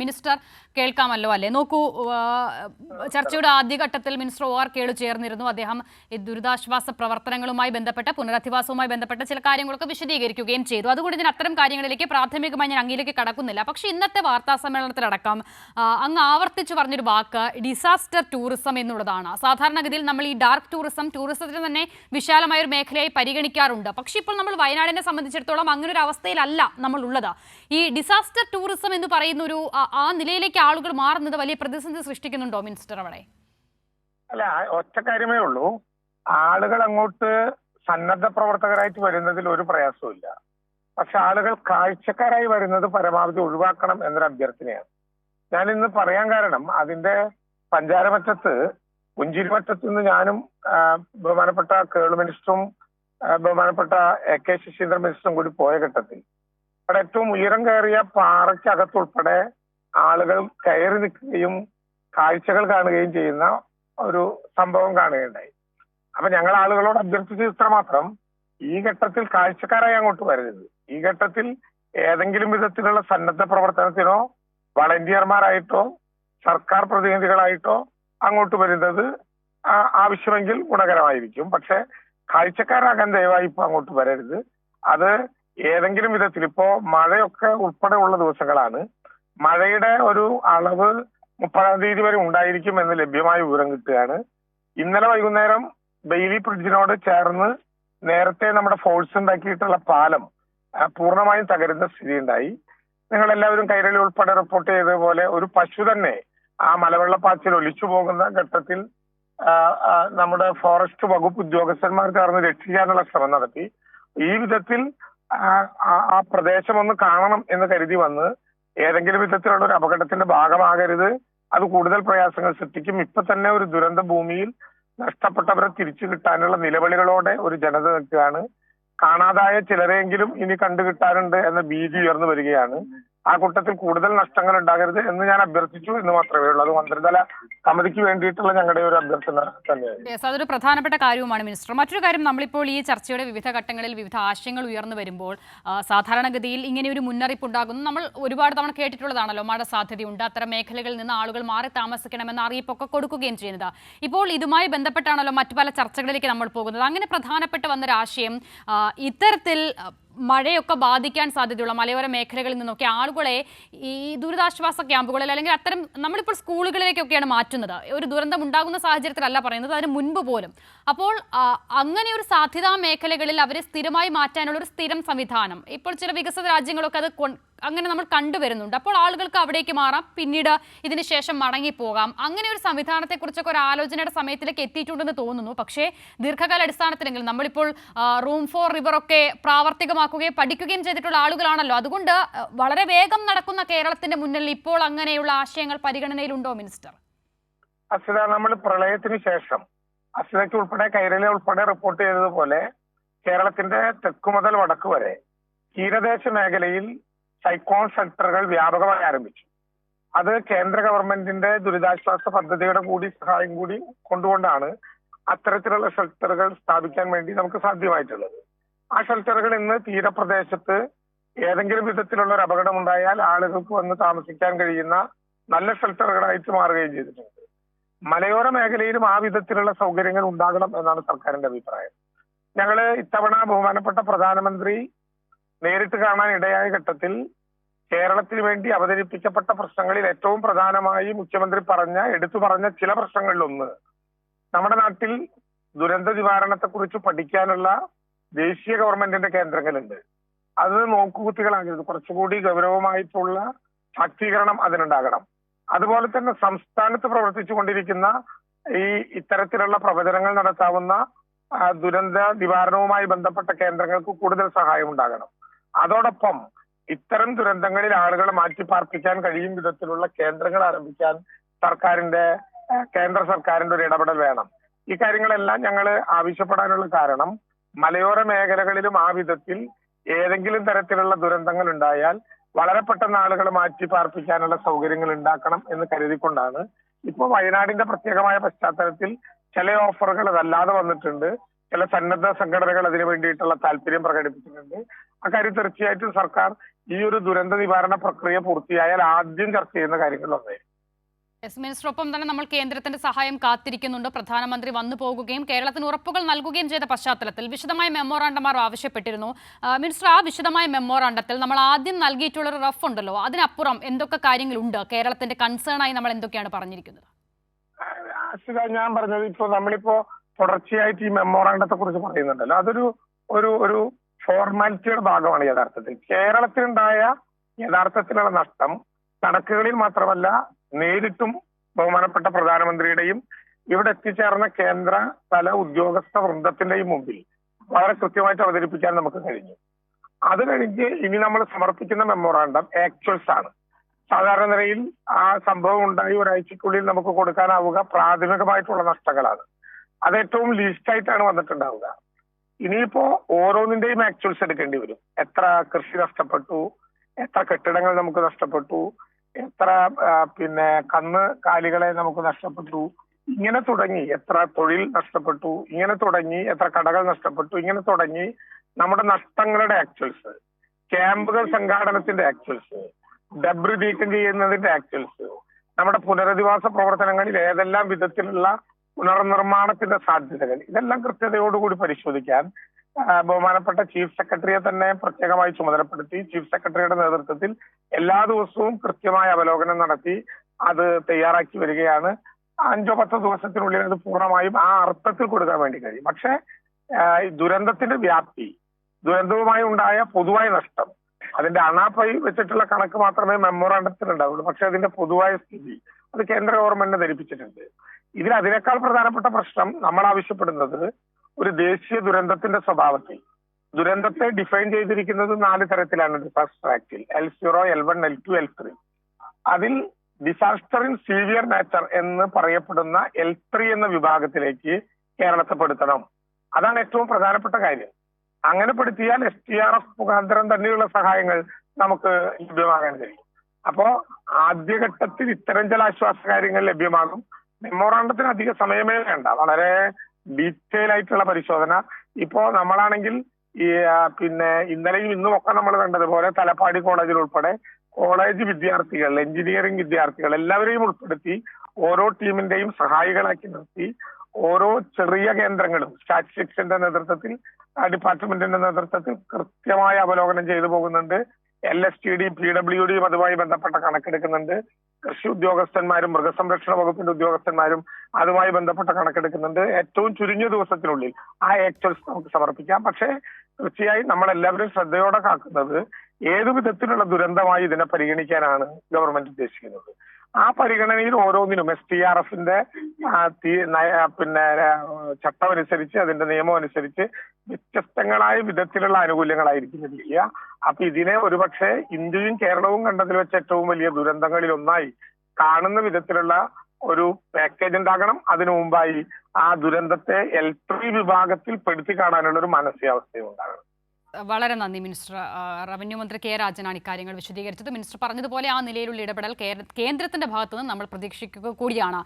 Minister കേൾക്കാമല്ലോ അല്ലേ? നോക്കൂ ചർച്ചയുടെ ആദ്യഘട്ടത്തിൽ മിനിസ്റ്റർ ഒ ആർ കേളു ചേർന്നിരുന്നു. അദ്ദേഹം ഈ ദുരിതാശ്വാസ പ്രവർത്തനങ്ങളുമായി ബന്ധപ്പെട്ട പുനരധിവാസവുമായി ബന്ധപ്പെട്ട ചില കാര്യങ്ങളൊക്കെ വിശദീകരിക്കുകയും ചെയ്തു. അതുകൊണ്ട് ഇതിന് അത്തരം കാര്യങ്ങളിലേക്ക് പ്രാഥമികമായി ഞാൻ അങ്ങിലേക്ക് കടക്കുന്നില്ല. പക്ഷേ ഇന്നത്തെ വാർത്താ സമ്മേളനത്തിലടക്കം അങ്ങ് ആവർത്തിച്ചു പറഞ്ഞൊരു വാക്ക് ഡിസാസ്റ്റർ ടൂറിസം എന്നുള്ളതാണ്. സാധാരണഗതിയിൽ നമ്മൾ ഈ ഡാർക്ക് ടൂറിസം ടൂറിസത്തിന് തന്നെ വിശാലമായ ഒരു മേഖലയായി പരിഗണിക്കാറുണ്ട്. പക്ഷേ ഇപ്പോൾ നമ്മൾ വയനാടിനെ സംബന്ധിച്ചിടത്തോളം അങ്ങനെ ഒരു അവസ്ഥയിലല്ല നമ്മൾ ഉള്ളത് ഈ ഡിസാസ്റ്റർ ടൂറിസം എന്ന് പറയുന്ന ഒരു ആ- നിലയിലേക്ക് ആളുകൾ മാറുന്നത് വലിയ പ്രതിസന്ധി സൃഷ്ടിക്കുന്നുണ്ടോ മിനിസ്റ്റർ അവിടെ? അല്ല ഒറ്റ കാര്യമേ ഉള്ളൂ. ആളുകൾ അങ്ങോട്ട് സന്നദ്ധ പ്രവർത്തകരായിട്ട് വരുന്നതിൽ ഒരു പ്രയാസവും പക്ഷെ ആളുകൾ കാഴ്ചക്കാരായി വരുന്നത് പരമാവധി ഒഴിവാക്കണം എന്നൊരു അഭ്യർത്ഥനയാണ്. ഞാൻ ഇന്ന് പറയാൻ കാരണം അതിന്റെ പഞ്ചാരമറ്റത്ത് പുഞ്ചിരിമറ്റത്ത് നിന്ന് ഞാനും ബഹുമാനപ്പെട്ട കേളു മിനിസ്റ്ററും ബഹുമാനപ്പെട്ട എ കെ ശശീന്ദ്രൻ മിനിസ്റ്ററും കൂടി പോയ ഘട്ടത്തിൽ. അവിടെ ഏറ്റവും ഉയരം കയറിയ പാറയ്ക്കകത്തുൾപ്പെടെ ആളുകൾ കയറി നിൽക്കുകയും കാഴ്ചകൾ കാണുകയും ചെയ്യുന്ന ഒരു സംഭവം കാണുകയുണ്ടായി. അപ്പൊ ഞങ്ങൾ ആളുകളോട് അഭ്യർത്ഥിച്ചത് ഇത്ര മാത്രം ഈ ഘട്ടത്തിൽ കാഴ്ചക്കാരായി അങ്ങോട്ട് വരരുത്. ഈ ഘട്ടത്തിൽ ഏതെങ്കിലും വിധത്തിലുള്ള സന്നദ്ധ പ്രവർത്തനത്തിനോ വളണ്ടിയർമാരായിട്ടോ സർക്കാർ പ്രതിനിധികളായിട്ടോ അങ്ങോട്ട് വരുന്നത് ആവശ്യമെങ്കിൽ ഗുണകരമായിരിക്കും. പക്ഷെ കാഴ്ചക്കാരാകാൻ ദയവായി ഇപ്പൊ അങ്ങോട്ട് വരരുത്. അത് ഏതെങ്കിലും വിധത്തിൽ ഇപ്പോ മഴയൊക്കെ ഉൾപ്പെടെയുള്ള ദിവസങ്ങളാണ്. മഴയുടെ ഒരു അളവ് മുപ്പതാം തീയതി വരെ ഉണ്ടായിരിക്കും എന്ന് ലഭ്യമായ വിവരം കിട്ടുകയാണ്. ഇന്നലെ വൈകുന്നേരം ബെയിലി ബ്രിഡ്ജിനോട് ചേർന്ന് നേരത്തെ നമ്മുടെ ഫോഴ്സ് ഉണ്ടാക്കിയിട്ടുള്ള പാലം പൂർണമായും തകരുന്ന സ്ഥിതി ഉണ്ടായി നിങ്ങൾ എല്ലാവരും കൈരളി ഉൾപ്പെടെ റിപ്പോർട്ട് ചെയ്തതുപോലെ ഒരു പശു തന്നെ ആ മലവെള്ളപ്പാച്ചിൽ ഒലിച്ചു പോകുന്ന ഘട്ടത്തിൽ നമ്മുടെ ഫോറസ്റ്റ് വകുപ്പ് ഉദ്യോഗസ്ഥന്മാർ ചേർന്ന് രക്ഷിക്കാനുള്ള ശ്രമം നടത്തി. ഈ വിധത്തിൽ ആ പ്രദേശം ഒന്ന് കാണണം എന്ന് കരുതി വന്ന് ഏതെങ്കിലും വിധത്തിലുള്ള ഒരു അപകടത്തിന്റെ ഭാഗമാകരുത്. അത് കൂടുതൽ പ്രയാസങ്ങൾ സൃഷ്ടിക്കും. ഇപ്പൊ തന്നെ ഒരു ദുരന്ത ഭൂമിയിൽ നഷ്ടപ്പെട്ടവരെ തിരിച്ചു കിട്ടാനുള്ള നിലവിളികളോടെ ഒരു ജനത നിൽക്കുകയാണ്. കാണാതായ ചിലരെങ്കിലും ഇനി കണ്ടു കിട്ടാനുണ്ട് എന്ന ഭീതി ഉയർന്നു വരികയാണ്. ആ കൂട്ടത്തിൽ കൂടുതൽ നഷ്ടങ്ങൾ ഉണ്ടാകരുത് എന്ന് ഞാൻ അഭ്യർത്ഥിച്ചു എന്ന് മാത്രമേ ഉള്ളൂ. അത് മന്ത്രിതല സമിതിക്ക് വേണ്ടിയിട്ടുള്ള ഞങ്ങളുടെ ഒരു അഭ്യർത്ഥന തന്നെയാണ് അതൊരു പ്രധാനപ്പെട്ട കാര്യവുമാണ് മിനിസ്റ്റർ. മറ്റൊരു കാര്യം നമ്മളിപ്പോൾ ഈ ചർച്ചയുടെ വിവിധ ഘട്ടങ്ങളിൽ വിവിധ ആശയങ്ങൾ ഉയർന്നു വരുമ്പോൾ സാധാരണഗതിയിൽ ഇങ്ങനെ ഒരു മുന്നറിയിപ്പ് ഉണ്ടാകുന്നു. നമ്മൾ ഒരുപാട് തവണ കേട്ടിട്ടുള്ളതാണല്ലോ മഴ സാധ്യതയുണ്ട് അത്തരം മേഖലകളിൽ നിന്ന് ആളുകൾ മാറി താമസിക്കണമെന്ന അറിയിപ്പൊക്കെ കൊടുക്കുകയും ചെയ്യുന്നത്. ഇപ്പോൾ ഇതുമായി ബന്ധപ്പെട്ടാണല്ലോ മറ്റു പല ചർച്ചകളിലേക്ക് നമ്മൾ പോകുന്നത്. അങ്ങനെ പ്രധാനപ്പെട്ട വന്നൊരാശയം ഇത്തരത്തിൽ മഴയൊക്കെ ബാധിക്കാൻ സാധ്യതയുള്ള മലയോര മേഖലകളിൽ നിന്നൊക്കെ ആളുകളെ ഈ ദുരിതാശ്വാസ ക്യാമ്പുകളിൽ അല്ലെങ്കിൽ അത്തരം നമ്മളിപ്പോൾ സ്കൂളുകളിലേക്കൊക്കെയാണ് മാറ്റുന്നത്. ഒരു ദുരന്തം ഉണ്ടാകുന്ന സാഹചര്യത്തിലല്ല പറയുന്നത് അതിന് മുൻപ് പോലും. അപ്പോൾ അങ്ങനെ ഒരു സാധ്യതാ മേഖലകളിൽ അവരെ സ്ഥിരമായി മാറ്റാനുള്ള ഒരു സ്ഥിരം സംവിധാനം. ഇപ്പോൾ ചില വികസിത രാജ്യങ്ങളൊക്കെ അത് അങ്ങനെ നമ്മൾ കണ്ടുവരുന്നുണ്ട്. അപ്പോൾ ആളുകൾക്ക് അവിടേക്ക് മാറാം. പിന്നീട് ഇതിന് ശേഷം മടങ്ങിപ്പോകാം. അങ്ങനെ ഒരു സംവിധാനത്തെക്കുറിച്ചൊക്കെ ഒരു ആലോചനയുടെ സമയത്തിലേക്ക് എത്തിയിട്ടുണ്ടെന്ന് തോന്നുന്നു. പക്ഷേ ദീർഘകാല അടിസ്ഥാനത്തിലെങ്കിലും നമ്മളിപ്പോൾ റൂം ഫോർ റിവർ ഒക്കെ പ്രാവർത്തികമാക്കുകയും പഠിക്കുകയും ചെയ്തിട്ടുള്ള ആളുകളാണല്ലോ. അതുകൊണ്ട് വളരെ വേഗം നടക്കുന്ന കേരളത്തിന്റെ മുന്നിൽ ഇപ്പോൾ അങ്ങനെയുള്ള ആശയങ്ങൾ പരിഗണനയിലുണ്ടോ മിനിസ്റ്റർ? അസിത നമ്മൾ പ്രളയത്തിന് ശേഷം അസിതയ്ക്ക് ഉൾപ്പെടെ കൈരളി ഉൾപ്പെടെ റിപ്പോർട്ട് ചെയ്തതുപോലെ കേരളത്തിന്റെ തെക്കു മുതൽ വടക്കു വരെ തീരദേശ മേഖലയിൽ സൈക്ലോൺ ഷെൽട്ടറുകൾ വ്യാപകമായി ആരംഭിച്ചു. അത് കേന്ദ്ര ഗവൺമെന്റിന്റെ ദുരിതാശ്വാസ പദ്ധതിയുടെ കൂടി സഹായം കൂടി കൊണ്ടുകൊണ്ടാണ് അത്തരത്തിലുള്ള ഷെൽട്ടറുകൾ സ്ഥാപിക്കാൻ വേണ്ടി നമുക്ക് സാധ്യമായിട്ടുള്ളത്. ആ ഷെൽട്ടറുകൾ ഇന്ന് തീരപ്രദേശത്ത് ഏതെങ്കിലും വിധത്തിലുള്ള ഒരു അപകടം ഉണ്ടായാൽ ആളുകൾക്ക് വന്ന് താമസിക്കാൻ കഴിയുന്ന നല്ല ഷെൽട്ടറുകളായിട്ട് മാറുകയും ചെയ്തിട്ടുണ്ട്. മലയോര മേഖലയിലും ആ വിധത്തിലുള്ള സൗകര്യങ്ങൾ ഉണ്ടാകണം എന്നാണ് സർക്കാരിന്റെ അഭിപ്രായം. ഞങ്ങൾ ഇത്തവണ ബഹുമാനപ്പെട്ട പ്രധാനമന്ത്രി നേരിട്ട് കാണാൻ ഇടയായ ഘട്ടത്തിൽ കേരളത്തിന് വേണ്ടി അവതരിപ്പിക്കപ്പെട്ട പ്രശ്നങ്ങളിൽ ഏറ്റവും പ്രധാനമായി മുഖ്യമന്ത്രി പറഞ്ഞ എടുത്തു പറഞ്ഞ ചില പ്രശ്നങ്ങളിലൊന്ന്. നമ്മുടെ നാട്ടിൽ ദുരന്ത നിവാരണത്തെക്കുറിച്ച് പഠിക്കാനുള്ള ദേശീയ ഗവൺമെന്റിന്റെ കേന്ദ്രങ്ങളുണ്ട്. അത് നോക്കുകുത്തികളാകരുത്. കുറച്ചുകൂടി ഗൗരവമായിട്ടുള്ള ശാക്തീകരണം അതിനുണ്ടാകണം. അതുപോലെ തന്നെ സംസ്ഥാനത്ത് പ്രവർത്തിച്ചുകൊണ്ടിരിക്കുന്ന ഈ ഇത്തരത്തിലുള്ള പ്രവചനങ്ങൾ നടത്താവുന്ന ദുരന്ത നിവാരണവുമായി ബന്ധപ്പെട്ട കേന്ദ്രങ്ങൾക്ക് കൂടുതൽ സഹായം ഉണ്ടാകണം. അതോടൊപ്പം ഇത്തരം ദുരന്തങ്ങളിൽ ആളുകളെ മാറ്റിപ്പാർപ്പിക്കാൻ കഴിയും വിധത്തിലുള്ള കേന്ദ്രങ്ങൾ ആരംഭിക്കാൻ സർക്കാരിന്റെ കേന്ദ്ര സർക്കാരിന്റെ ഒരു ഇടപെടൽ വേണം. ഈ കാര്യങ്ങളെല്ലാം ഞങ്ങൾ ആവശ്യപ്പെടാനുള്ള കാരണം മലയോര മേഖലകളിലും ആ വിധത്തിൽ ഏതെങ്കിലും തരത്തിലുള്ള ദുരന്തങ്ങൾ ഉണ്ടായാൽ വളരെ പെട്ടെന്ന് ആളുകൾ മാറ്റി പാർപ്പിക്കാനുള്ള സൗകര്യങ്ങൾ ഉണ്ടാക്കണം എന്ന് കരുതിക്കൊണ്ടാണ് ഇപ്പോൾ വയനാടിന്റെ പ്രത്യേകമായ പശ്ചാത്തലത്തിൽ ചില ഓഫറുകൾ അതല്ലാതെ വന്നിട്ടുണ്ട്. ചില സന്നദ്ധ സംഘടനകൾ അതിനു വേണ്ടിയിട്ടുള്ള താല്പര്യം പ്രകടിപ്പിച്ചിട്ടുണ്ട്. അക്കാര്യം തീർച്ചയായിട്ടും സർക്കാർ ഈ ഒരു ദുരന്ത നിവാരണ പ്രക്രിയ പൂർത്തിയായാൽ ആദ്യം ചർച്ച ചെയ്യുന്ന കാര്യങ്ങൾ ഒന്നേ. എസ് മിനിസ്റ്റർ ഒപ്പം തന്നെ നമ്മൾ കേന്ദ്രത്തിന്റെ സഹായം കാത്തിരിക്കുന്നുണ്ട്. പ്രധാനമന്ത്രി വന്നു പോകുകയും കേരളത്തിന് ഉറപ്പുകൾ നൽകുകയും ചെയ്ത പശ്ചാത്തലത്തിൽ വിശദമായ മെമ്മോറാണ്ടമാർ ആവശ്യപ്പെട്ടിരുന്നു. മിനിസ്റ്റർ ആ വിശദമായ മെമ്മോറാണ്ടത്തിൽ നമ്മൾ ആദ്യം നൽകിയിട്ടുള്ള ഒരു റഫ് ഉണ്ടല്ലോ അതിനപ്പുറം എന്തൊക്കെ കാര്യങ്ങളുണ്ട്? കേരളത്തിന്റെ കൺസേൺ ആയി നമ്മൾ എന്തൊക്കെയാണ് പറഞ്ഞിരിക്കുന്നത്? ഞാൻ പറഞ്ഞത് ഇപ്പൊ നമ്മളിപ്പോ തുടർച്ചയായിട്ട് ഈ മെമ്മോറാണ്ടത്തെ കുറിച്ച് പറയുന്നുണ്ടല്ലോ. അതൊരു ഒരു ഒരു ഫോർമാലിറ്റിയുടെ ഭാഗമാണ് യഥാർത്ഥത്തിൽ. കേരളത്തിലുണ്ടായ യഥാർത്ഥത്തിലുള്ള നഷ്ടം കണക്കുകളിൽ മാത്രമല്ല നേരിട്ടും ബഹുമാനപ്പെട്ട പ്രധാനമന്ത്രിയുടെയും ഇവിടെ എത്തിച്ചേർന്ന കേന്ദ്ര തല ഉദ്യോഗസ്ഥ വൃന്ദത്തിന്റെയും മുമ്പിൽ വളരെ കൃത്യമായിട്ട് അവതരിപ്പിക്കാൻ നമുക്ക് കഴിഞ്ഞു. അത് കഴിഞ്ഞ് ഇനി നമ്മൾ സമർപ്പിക്കുന്ന മെമ്മോറാണ്ടം ആക്ച്വൽസ് ആണ്. സാധാരണ നിലയിൽ ആ സംഭവം ഉണ്ടായി ഒരാഴ്ചക്കുള്ളിൽ നമുക്ക് കൊടുക്കാനാവുക പ്രാഥമികമായിട്ടുള്ള നഷ്ടങ്ങളാണ്. അത് ഏറ്റവും ലീസ്റ്റ് ആയിട്ടാണ് വന്നിട്ടുണ്ടാവുക. ഇനിയിപ്പോ ഓരോന്നിന്റെയും ആക്ച്വൽസ് എടുക്കേണ്ടി വരും. എത്ര കൃഷി നഷ്ടപ്പെട്ടു എത്ര കെട്ടിടങ്ങൾ നമുക്ക് നഷ്ടപ്പെട്ടു എത്ര പിന്നെ കന്ന് കാലികളെ നമുക്ക് നഷ്ടപ്പെട്ടു ഇങ്ങനെ തുടങ്ങി. എത്ര തൊഴിൽ നഷ്ടപ്പെട്ടു ഇങ്ങനെ തുടങ്ങി. എത്ര കടകൾ നഷ്ടപ്പെട്ടു ഇങ്ങനെ തുടങ്ങി. നമ്മുടെ നഷ്ടങ്ങളുടെ ആക്ച്വൽസ് ക്യാമ്പുകൾ സംഘാടനത്തിന്റെ ആക്ച്വൽസ് ഡബ്രി നീക്കം ചെയ്യുന്നതിന്റെ ആക്ച്വൽസ് നമ്മുടെ പുനരധിവാസ പ്രവർത്തനങ്ങളിൽ ഏതെല്ലാം വിധത്തിലുള്ള പുനർനിർമ്മാണത്തിന്റെ സാധ്യതകൾ. ഇതെല്ലാം കൃത്യതയോടുകൂടി പരിശോധിക്കാൻ ബഹുമാനപ്പെട്ട ചീഫ് സെക്രട്ടറിയെ തന്നെ പ്രത്യേകമായി ചുമതലപ്പെടുത്തി ചീഫ് സെക്രട്ടറിയുടെ നേതൃത്വത്തിൽ എല്ലാ ദിവസവും കൃത്യമായ അവലോകനം നടത്തി അത് തയ്യാറാക്കി വരികയാണ്. അഞ്ചോ പത്തോ ദിവസത്തിനുള്ളിൽ അത് പൂർണമായും ആ അർത്ഥത്തിൽ കൊടുക്കാൻ വേണ്ടി കഴിയും. പക്ഷേ ദുരന്തത്തിന്റെ വ്യാപ്തി ദുരന്തവുമായി ഉണ്ടായ പൊതുവായ നഷ്ടം അതിന്റെ അണാപ്പൈ വെച്ചിട്ടുള്ള കണക്ക് മാത്രമേ മെമ്മോറാണ്ടത്തിൽ ഉണ്ടാവുള്ളൂ പക്ഷെ അതിന്റെ പൊതുവായ സ്ഥിതി അത് കേന്ദ്ര ഗവൺമെന്റിനെ ധരിപ്പിച്ചിട്ടുണ്ട്. ഇതിൽ അതിനേക്കാൾ പ്രധാനപ്പെട്ട പ്രശ്നം നമ്മൾ ആവശ്യപ്പെടുന്നത് ഒരു ദേശീയ ദുരന്തത്തിന്റെ സ്വഭാവത്തിൽ. ദുരന്തത്തെ ഡിഫൈൻ ചെയ്തിരിക്കുന്നത് നാല് തരത്തിലാണ് disaster ആക്ടിൽ L zero L one L two L three. അതിൽ ഡിസാസ്റ്റർ ഇൻ സീവിയർ നേച്ചർ എന്ന് പറയപ്പെടുന്ന എൽ ത്രീ എന്ന വിഭാഗത്തിലേക്ക് കേരളത്തെ പെടുത്തണം. അതാണ് ഏറ്റവും പ്രധാനപ്പെട്ട കാര്യം. അങ്ങനെ പെടുത്തിയാൽ എസ് ടി ആർ എഫ് മുഖാന്തരം തന്നെയുള്ള സഹായങ്ങൾ നമുക്ക് ലഭ്യമാകാൻ കഴിയും. അപ്പോ ആദ്യഘട്ടത്തിൽ ഇത്തരം ചില ആശ്വാസ കാര്യങ്ങൾ ലഭ്യമാകും. മെമ്മോറാണ്ടത്തിന് അധിക സമയമേ വേണ്ട. വളരെ ഡീറ്റെയിൽ ആയിട്ടുള്ള പരിശോധന. ഇപ്പോ നമ്മളാണെങ്കിൽ ഈ പിന്നെ ഇന്നലെയും ഇന്നും ഒക്കെ നമ്മൾ കണ്ടതുപോലെ തലപ്പാടി കോളേജിൽ ഉൾപ്പെടെ കോളേജ് വിദ്യാർത്ഥികൾ എഞ്ചിനീയറിംഗ് വിദ്യാർത്ഥികൾ എല്ലാവരെയും ഉൾപ്പെടുത്തി ഓരോ ടീമിന്റെയും സഹായികളാക്കി നിർത്തി ഓരോ ചെറിയ കേന്ദ്രങ്ങളും സ്റ്റാറ്റിസ്റ്റിക്സിന്റെ നേതൃത്വത്തിൽ ഡിപ്പാർട്ട്മെന്റിന്റെ നേതൃത്വത്തിൽ കൃത്യമായ അവലോകനം ചെയ്തു പോകുന്നുണ്ട്. L S T D P W ഡിയും അതുമായി ബന്ധപ്പെട്ട കണക്കെടുക്കുന്നുണ്ട്. കൃഷി ഉദ്യോഗസ്ഥന്മാരും മൃഗസംരക്ഷണ വകുപ്പിന്റെ ഉദ്യോഗസ്ഥന്മാരും അതുമായി ബന്ധപ്പെട്ട കണക്കെടുക്കുന്നുണ്ട്. ഏറ്റവും ചുരുങ്ങിയ ദിവസത്തിനുള്ളിൽ ആ ആക്ച്വൽസ് നമുക്ക് സമർപ്പിക്കാം. പക്ഷേ തീർച്ചയായും നമ്മൾ എല്ലാവരും ശ്രദ്ധയോടെ കാക്കുന്നത് ഏതു വിധത്തിലുള്ള ദുരന്തമായി ഇതിനെ പരിഗണിക്കാനാണ് ഗവൺമെന്റ് ഉദ്ദേശിക്കുന്നത്. ആ പരിഗണനയിൽ ഓരോന്നിനും എസ് ടി ആർ എഫിന്റെ പിന്നെ ചട്ടമനുസരിച്ച് അതിന്റെ നിയമം അനുസരിച്ച് വ്യത്യസ്തങ്ങളായ വിധത്തിലുള്ള ആനുകൂല്യങ്ങളായിരിക്കും ലഭിക്കുക. അപ്പൊ ഇതിനെ ഒരുപക്ഷെ ഇന്ത്യയും കേരളവും കണ്ടതിൽ വെച്ച് ഏറ്റവും വലിയ ദുരന്തങ്ങളിൽ ഒന്നായി കാണുന്ന വിധത്തിലുള്ള ഒരു പാക്കേജ് ഉണ്ടാകണം. അതിനു മുമ്പായി ആ ദുരന്തത്തെ എൽ ത്രീ വിഭാഗത്തിൽ പെടുത്തി കാണാനുള്ള ഒരു മാനസികാവസ്ഥയും ഉണ്ടാകണം. വളരെ നന്ദി മിനിസ്റ്റർ റവന്യൂ മന്ത്രി കെ രാജനാണ് ഇക്കാര്യങ്ങൾ വിശദീകരിച്ചത്. മിനിസ്റ്റർ പറഞ്ഞതുപോലെ ആ നിലയിലുള്ള ഇടപെടൽ കേന്ദ്രത്തിന്റെ ഭാഗത്തുനിന്ന് നമ്മൾ പ്രതീക്ഷിക്കുക കൂടിയാണ്.